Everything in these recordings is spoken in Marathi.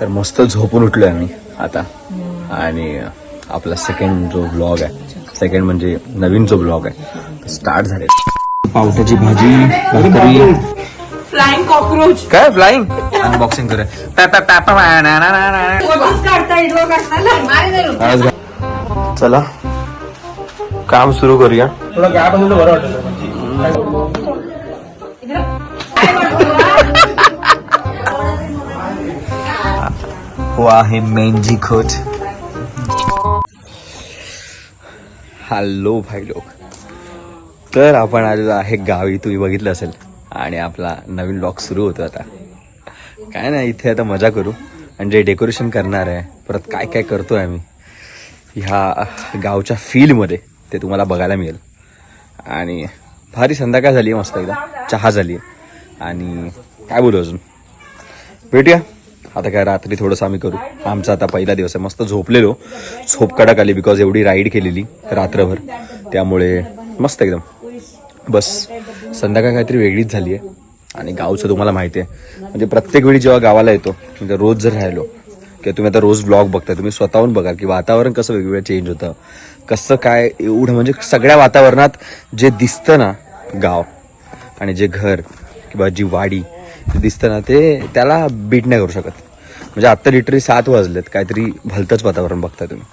तर मस्त झोपून उठलोय आम्ही आता. आणि आपला सेकंड जो ब्लॉग आहे सेकंड म्हणजे नवीन जो ब्लॉग आहे स्टार्ट झाले पावट्याची भाजी फ्लाइंग कॉकरोच काय फ्लाइंग अनबॉक्सिंग काढता चला काम सुरू करूया. थोडं गॅप असेल तर बरं वाटतं? हो आहे मेंजी खोट. हॅलो भाई लोक. तर आपण आलेलो आहे गावी. तुम्ही बघितलं असेल. आणि आपला नवीन ब्लॉग सुरू होतो आता. काय नाही इथे आता मजा करू. आणि जे डेकोरेशन करणार आहे परत काय काय करतोय आम्ही ह्या गावच्या फील्डमध्ये ते तुम्हाला बघायला मिळेल. आणि भारी संध्याकाळ झाली आहे मस्त एकदा. चहा झाली आहे. आणि काय बोलू अजून? भेटूया. आता काय रात्री थोडंसं आम्ही करू. आमचा आता पहिला दिवस आहे. मस्त झोपलेलो. झोप कडक आली बिकॉज एवढी राईड केलेली रात्रभर. त्यामुळे मस्त एकदम. बस. संध्याकाळ काहीतरी वेगळीच झाली आहे. आणि गावचं तुम्हाला माहिती आहे. म्हणजे प्रत्येक वेळी जेव्हा गावाला येतो म्हणजे रोज जर राहिलो किंवा तुम्ही आता रोज ब्लॉग बघताय तुम्ही स्वतःहून बघा की वातावरण कसं वेगवेगळं चेंज होतं. कसं काय एवढं म्हणजे सगळ्या वातावरणात जे दिसतं ना गाव आणि जे घर किंवा जी वाडी ते दिसतं ना ते त्याला बीट नाही करू शकत. म्हणजे आत्ता लिटरी सात वाजलेत काहीतरी भलतंच वातावरण बघताय तुम्ही.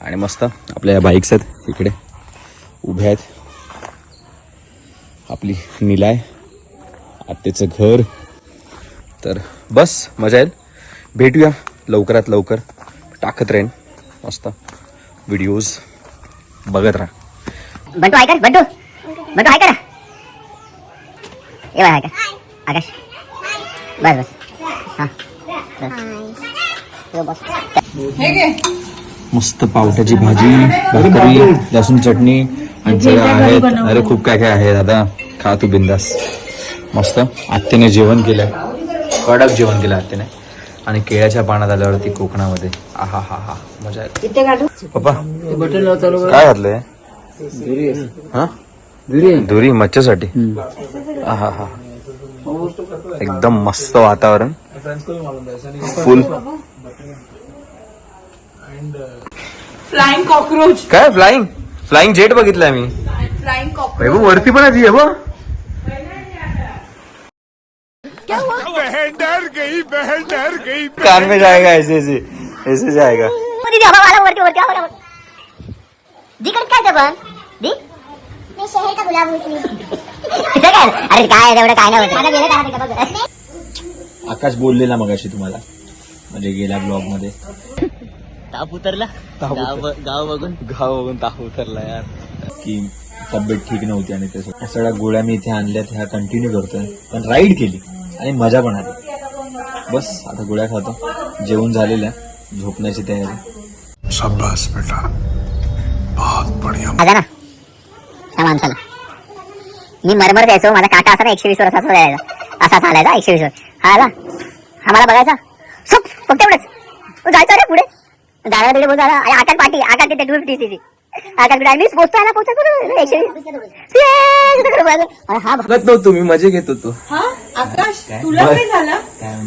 आणि मस्त आपल्या या बाईक्स आहेत इकडे. उभ्या आहेत. आपली निलाय आत्तेचं घर. तर बस मजा येईल. भेटूया लवकरात लवकर. टाकत राहीन. मस्त. व्हिडिओज बघत राहा. बंटू ऐका बंटू. बंटू ऐका ना आकाश. बस बस. हा बस. मस्त पावट्याची भाजी भाकरी लसूण चटणी. आणि सगळं आहेत. अरे खूप काय काय आहे दादा. खा तू बिंदास. मस्त. आत्याने जेवण केलंय. कडक जेवण केलं आत्याने. आणि केळ्याच्या पानात आल्यावरती कोकणामध्ये. आहा हा हा. मजा येते पप्पा काय घातलंय? हा? दुरी मच्छ्यासाठी आहा हा. एकदम मस्त वातावरण। फुल फ्लाइंग कॉकरोच काय फ्लाइंग फ्लाइंग जेट बघितलंय मी. फ्लाइंग कॉकरोच वरती पण आहे ती, वैभव कान में जाएगा ऐसे ऐसे ऐसे जाएगा। दीदी हवा वाला वरती वरती हवा काय ते पण दी अरे काय तेवढं काय नाही गेलं. आकाश बोललेला मगाशी तुम्हाला. म्हणजे गेल्या ब्लॉगमध्ये. ताप उतरला? ताप गाव बघून? गाव बघून ताप उतरला यार. की तब्येत ठीक नव्हती आणि त्या सगळ्या गोळ्या मी इथे आणल्यात ह्या कंटिन्यू करतोय. पण राईड केली. आणि मजा पण आली. बस आता गोळ्या खातो. जेवण झालेल्या झोपण्याची तयारी. शाबाश बेटा. बहुत बढ़िया आजा ना त्या माणसाला मी मरमर द्यायचो माझा काका असा ना एकशे वीस वर असा जायचा. असा चालायचा एकशे वीस वर. हा आला. हा मला बघायचा. सुप फक्त एवढंच जायचा रे पुढे. दादा तिकडे बोलतो दादा अरे आकाश पाठी आकाश तिथे टू फिफ्टी तिथे आकाश मी पोचतो आला पोचतो एकशे वीस. ये, असं करून बोलायचं. अरे हा बघत नव्हतो मी मजे घेत होतो. हा आकाश तुला काय झालं?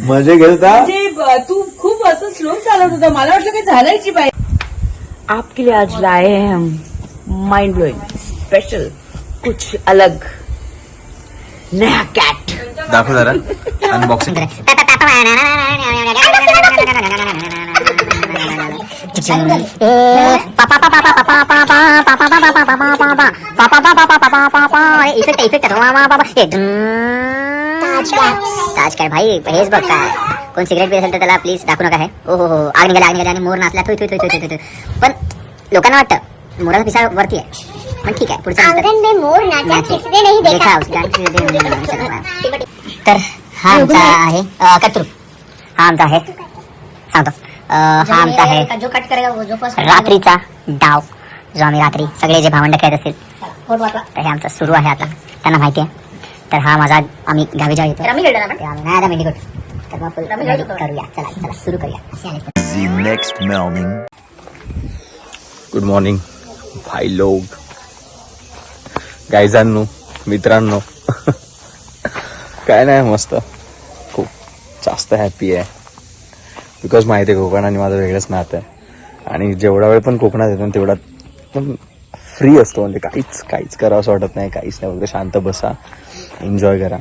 मजे घेत होता? म्हणजे तू खूप असं स्लो चालत होता. मला वाटलं काय झालंय की बाई. आपके लिए आज लाए हैं हम माइंड ब्लोइंग स्पेशल कुछ अलग. नया कैट दाखव जरा. अनबॉक्सिंग इफेक्ट इफेक्ट ताज काय भाई हेच बघ काय. कोण सिगरेट पी असेल तर त्याला प्लीज दाखवू नका हे. ओ हो हो. आग निघाली आग निघाली आणि मोर नाचला. Thuy Thuy Thuy. पण लोकांना वाटतं मोराचा पिसा वरती आहे. पण ठीक आहे पुढचं नंतर- आंगन में मोर नाचा किसने नहीं देखा देखा. उसका तर हा आमचा आहे कत्रू हा आमचा आहे. सांगतो. हा आमचा आहे जो कट करेगा वो जो फर्स्ट रात्रीचा डाव. जो आम्ही रात्री सगळे जे भावंड खेळत असतील. तर हे आमचं सुरू आहे आता. त्यांना माहिती आहे. तर हा माझा आम्ही गावी जेव्हा येतो. नाही आता मेंढीकोट तर मग. करूया. चला चला सुरू करूया. गुड मॉर्निंग भाई लोग गायजांनो मित्रांनो. काय नाही मस्त. खूप जास्त हॅपी आहे. बिकॉज माहिती आहे कोकण आणि माझं वेगळंच नातं आहे. आणि जेवढा वेळ पण कोकणात येतो तेवढा पण फ्री असतो. म्हणजे काहीच काहीच करावं असं वाटत नाही. काहीच नाही फक्त शांत बसा. एन्जॉय करा.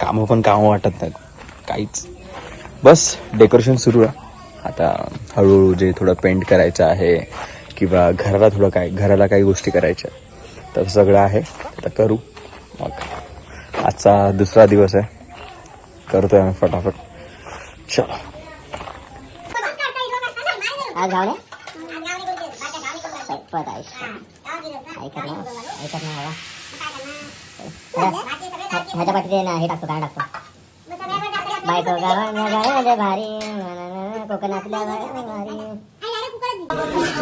कामं पण कामं वाटत नाहीत. काहीच. बस डेकोरेशन सुरू आहे. आता हळूहळू जे थोडं पेंट करायचं आहे किंवा घराला थोडं काय घराला काही गोष्टी करायच्या तर सगळं आहे. आता करू. मग आजचा दुसरा दिवस आहे. करतोय आम्ही फटाफट. चला. आज ह्याच्या पाठी ना हे टाकतो काय टाकतो. बायको भारी कोकणातल्या भारी.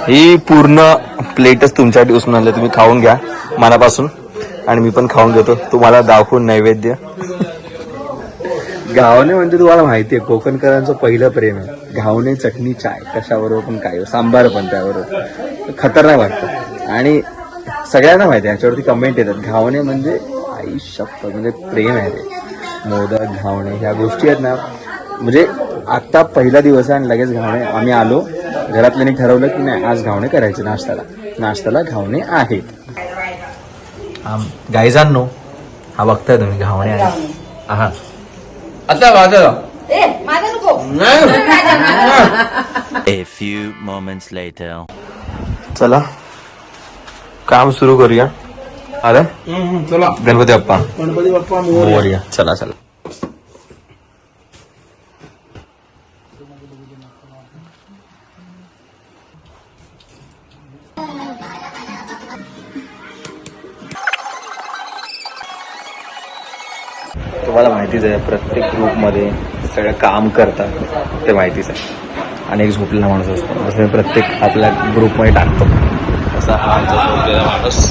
ही पूर्ण प्लेटच तुमच्यासाठी उचलून आणलं. तुम्ही खाऊन घ्या मनापासून. आणि मी पण खाऊन घेतो. तुम्हाला दाखवून नैवेद्य. घावणे म्हणजे तुम्हाला माहिती आहे कोकणकरांचं पहिलं प्रेम आहे. घावणे चटणी चाय. कशाबरोबर पण काय हो? सांबार पण त्याबरोबर. खतरनाक वाटतं. आणि सगळ्यांना माहिती आहे याच्यावरती कमेंट येतात. घावणे म्हणजे आई शपथ म्हणजे प्रेम आहे ते. मोदक घावणे ह्या गोष्टी आहेत ना. म्हणजे आत्ता पहिला दिवस आहे आणि लगेच घावणे. आम्ही आलो. घरातल्यानी ठरवलं की नाही आज घावणे करायचे नाश्त्याला. नाश्त्याला घावणे आहेत. गायजांनो हा बघताय तुम्ही घावणे आहे. हा आता वाजला ए माझा नको. A few moments later. चला. काम सुरू करूया. अरे चला. गणपती बाप्पा. गणपती बाप्पा मोरया. मोरया चला चला. काम करतात ते माहितीच आहे. आणि एक झोपलेला माणूस असतो. असं प्रत्येक आपल्या ग्रुपमध्ये टाकतो. असा हा आमचा झोपलेला माणूस.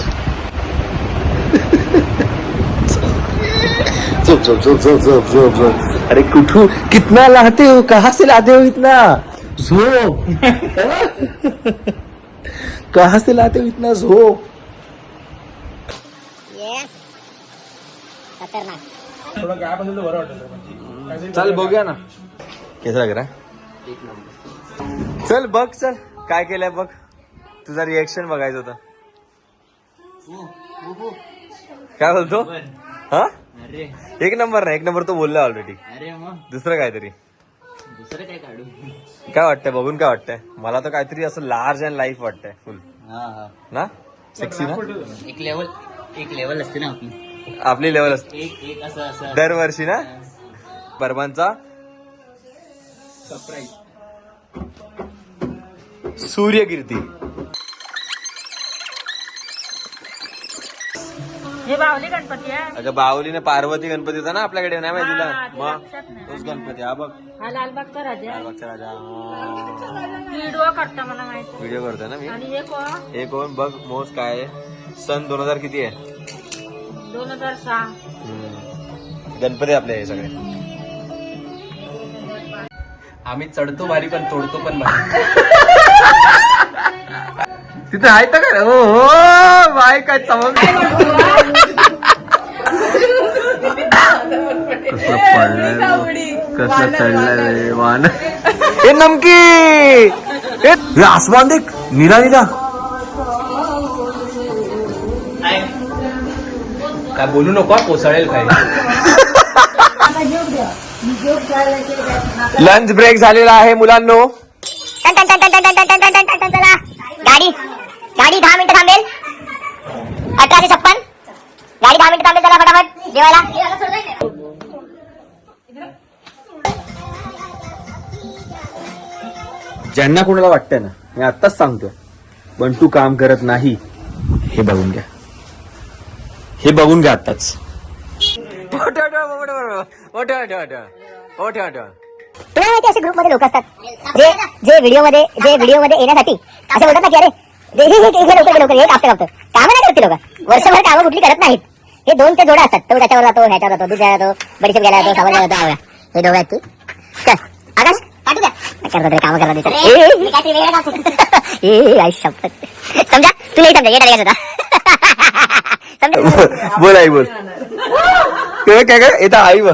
झोप झोप झोप झोप झोप झोप झोप. अरे कुठू कितना लाते हो? कहा से लाते हो इतना? झोप. कहा से लाते हो इतना झोप? थोडं तर बरं वाटतं चल बघूया ना. कैसा लग रहा है चल बघ चल. काय केलंय बघ. तुझा रिएक्शन बघायचं होतं. काय बोलतो? हा? एक नंबर नाही एक नंबर तो बोलला ऑलरेडी दुसरं काहीतरी. काय वाटतंय? बघून काय वाटतंय? मला तर काहीतरी असं लार्ज अँड लाईफ वाटतंय फुल ना? सेक्सी ना? एक लेवल एक लेवल असते ना आपली. आपली लेवल असते. एक एक असं असं. दरवर्षी ना? बर्मांचा सूर्यकीर्ती हे बावली गणपती आहे. अगं बाहुलीने पार्वती गणपती होता ना आपल्याकडे नाही माहिती तुला मग? तोच गणपती हा बघ. हा लालबागचा राजा लालबागचा राजा व्हिडिओ करता मला माहिती व्हिडिओ करतोय ना मी? आणि हे कोण? हे कोण? बघ मोज काय आहे. सन दोन हजार किती आहे? दोन हजार सहा. हम्म. गणपती आपले हे सगळे. आम्ही चढतो भारी पण तोडतो पण भारी. तिथे आहे तर काय? हो हो बाय काय चमक. कसं पडलंय कसं चढलंय वान हे नमकी! हे हे आसमान देख. नीला नीला. काय बोलू नको हा, कोसळेल काय? लंच ब्रेक झालेला आहे मुलांनो. दहा मिनिट थांबेल. अठराशे छप्पन. गाडी दहा मिनिट थांबेल चला फटाफट. जेवायला. ज्यांना कोणाला वाटतंय ना मी आत्ताच सांगतोय. पण तू काम करत नाही. हे बघून घ्या. हे बघून घ्या आत्ताच. तुम्हाला माहिती असे ग्रुपमध्ये लोक असतात. जे जे व्हिडिओमध्ये जे व्हिडिओमध्ये येण्यासाठी असं बोलतात ना की अरे हे हे- हे- हे लवकर लवकर हे कापते कापतं कामं नाही करत ते लोक. वर्षभर कामं कुठली करत नाहीत. हे दोन ते जोडा असतात. तो त्याच्यावर जातो ह्याच्यावर जातो घ्यायला जातो बडीशेप घ्यायला जातो घ्यायला जातो आवळा. हे दोघं आहेत की चल आकाश काटू द्या. करतात रे कामं करतात ते. ए, ए, ए, ए, आई शपथ समजा तू नाही समजा ये डायरेक्ट होता समजा. बोल आई बोल. काय काय येतं आई बघ.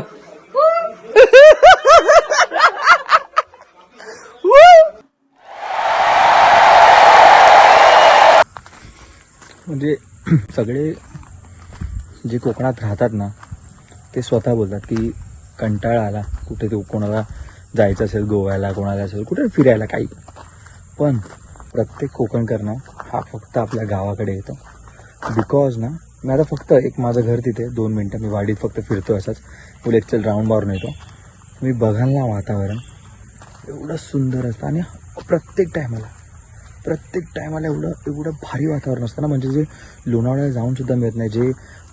म्हणजे सगळे जे कोकणात राहतात ना ते स्वतः बोलतात की कंटाळा आला कुठे ते कोणाला जायचं असेल गोव्याला कोणाला असेल कुठे फिरायला काही. पण प्रत्येक कोकणकर ना हा फक्त आपल्या गावाकडे येतो. बिकॉज ना मी आता फक्त एक माझं घर तिथे दोन मिनटं मी वाडीत फक्त फिरतो असंच. उलेक्चल राऊंड बारून येतो. मी बघाल ना वातावरण. एवढं सुंदर असतं आणि प्रत्येक टायमाला प्रत्येक टायमाला एवढं एवढं भारी वातावरण असतं ना. म्हणजे जे लोणावळ्याला जाऊनसुद्धा मिळत नाही जे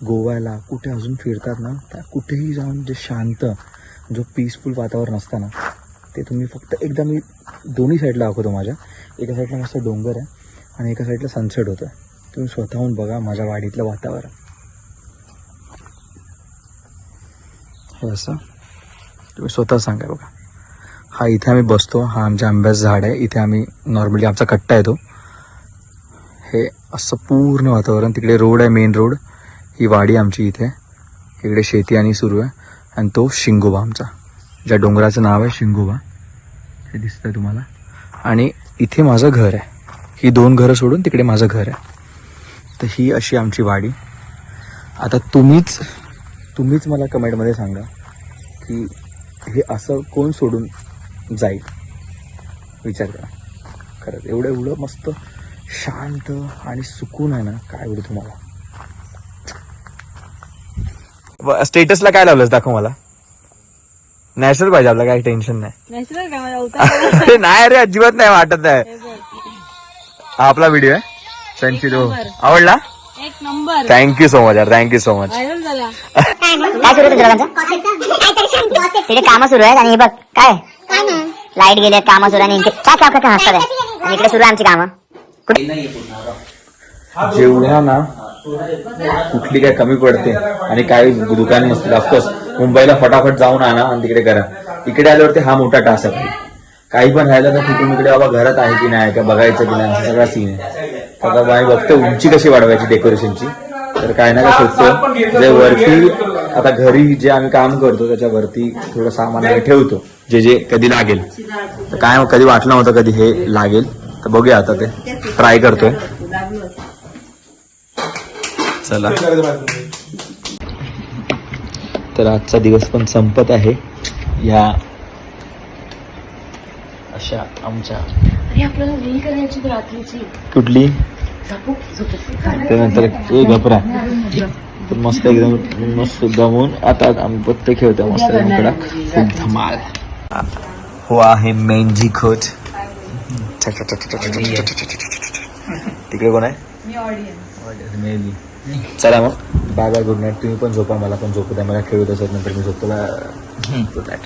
गोव्याला कुठे अजून फिरतात ना त्या कुठेही जाऊन जे शांत जो पीसफुल वातावरण असतं ना ते तुम्ही फक्त एकदा मी दोन्ही साईडला दाखवतो माझ्या. एका साईडला मस्त डोंगर आहे आणि एका साईडला सनसेट होतं. तुम्ही स्वतःहून बघा माझ्या वाडीतलं वातावरण. हे असं तुम्ही स्वतः सांगा बघा. हा इथे आम्ही बसतो. हा आमच्या आंब्याचं झाड आहे. इथे आम्ही नॉर्मली आमचा कट्टा येतो. हे असं पूर्ण वातावरण. तिकडे रोड आहे मेन रोड ही वाडी आमची इथे. इकडे शेती आणि सुरू आहे. आणि तो शिंगोबा आमचा. ज्या डोंगराचं नाव आहे शिंगोबा. हे दिसतं आहे तुम्हाला. आणि इथे माझं घर आहे. ही दोन घरं सोडून तिकडे माझं घर आहे. तर ही अशी आमची वाडी. आता तुम्हीच तुम्हीच मला कमेंटमध्ये सांगा की हे असं कोण सोडून जाईल? विचार करा. खरंच एवढं एवढं मस्त शांत आणि सुकून आहे ना काय एवढं तुम्हाला? स्टेटसला काय लावलंस? दाखव मला. नॅचरल पाहिजे आपला काही टेन्शन नाही. नाही अरे अजिबात नाही वाटत आहे. हा आपला व्हिडिओ आहे. त्यांची आवडला? एक number. Thank you so much यार. Thank you so much viral झाला. काय सुरू होतं दोघांचं? तिथे कामं सुरू आहेत आणि हे बघ काय? काय नाही. लाइट गेले कामं सुरू आणि काय काय काय हसतात आहे. आणि इकडे सुरू आहे आमची कामं. जेवढा ना कुठली काय कमी पडते आणि काय दुकान नसतील ऑफकोर्स मुंबईला फटाफट जाऊन आणा आणि तिकडे करा. इकडे आल्यावरती हा मोठा टास्क आहे. काही पण राहिलं तर तिकडून इकडे बाबा घरात आहे की नाही का बघायचं की नाही सगळा सीन आहे. आता आम्ही बघतो उंची कशी वाढवायची डेकोरेशनची तर काय ना काय शोधतो. जे वरती आता घरी जे आम्ही काम करतो त्याच्या वरती थोडं सामान आम्ही ठेवतो जे जे कधी लागेल. तर काय कधी वाटलं नव्हतं कधी हे लागेल. तर बघूया आता ते ट्राय करतोय. चला. तर आजचा दिवस पण संपत आहे. या आमच्या अरे आपल्याला रील करायची होती रात्रीची. कुठली? त्यानंतर ए घपरा तर मस्त एकदम मस्त दमून आता आम्ही पत्ते खेळतो मस्त खूप धमाल. हो आहे मेंजी खोट तिकडे कोण आहे? चला मग. Bye bye good night. तुम्ही पण झोपा मला पण झोपू द्या. मला खेळू द्या नंतर मी झोपतो. Good night